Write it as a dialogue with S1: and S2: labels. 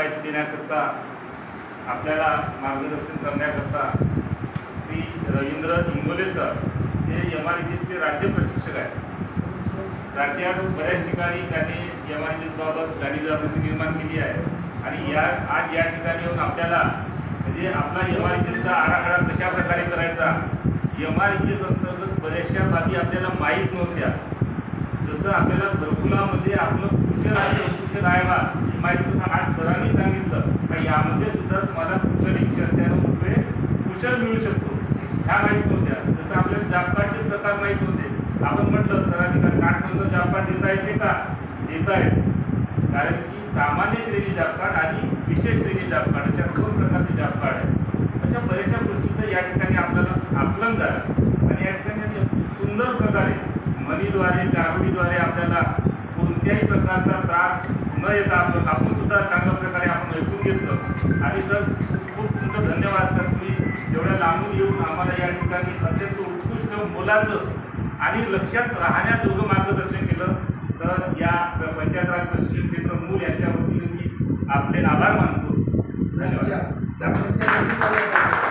S1: माहिती देण्याकरता आपल्याला मार्गदर्शन करण्याकरता श्री रवींद्र इंगोले सर हे एम आर चे राज्य प्रशिक्षक आहेत. राज्यात बऱ्याच ठिकाणी त्यांनी एम आर बाबत जागृती निर्माण केली आहे आणि या आज या ठिकाणी येऊन आपल्याला म्हणजे आपला एम आर चा आराखडा कशा प्रकारे करायचा एम आर अंतर्गत बऱ्याचशा बाबी आपल्याला माहीत नव्हत्या. जसं आपल्याला घरकुलामध्ये आपलं कुशल आहे कुशल आहे बा माहिती आज सरांनी सांगितलं का यामध्ये सुद्धा तुम्हाला कुशल एकशे अठ्ठ्याण्णव रुपये कुशल मिळू शकतो. ह्या माहीत होत्या. जसं आपल्याला जॉब कार्डचे प्रकार माहीत होते. आपण म्हटलं सरांनी का साठ नंतर जॉब कार्ड देता येते का? देत आहे कारण की सामान्य श्रेणी जॉब कार्ड आणि विशेष श्रेणी जॉब कार्ड अशा दोन प्रकारचे जॉब कार्ड आहेत. अशा बऱ्याचशा गोष्टीचं या ठिकाणी आपल्याला आकलन झालं. आणि या ठिकाणी अगदी सुंदर प्रकारे मनीद्वारे चारोडीद्वारे आपल्याला कोणत्याही प्रकारचा त्रास न येता आपण आपण सुद्धा घेतलं. आणि सर खूप तुमचं धन्यवाद सर. तुम्ही एवढ्या लांबून येऊन आम्हाला या ठिकाणी अत्यंत उत्कृष्ट मोलाचं आणि लक्षात राहण्याजोगं मार्गदर्शन केलं. तर या पंचायत राज प्रशिक्षण केंद्र मूल यांच्या वतीने मी आपले आभार मानतो. धन्यवाद.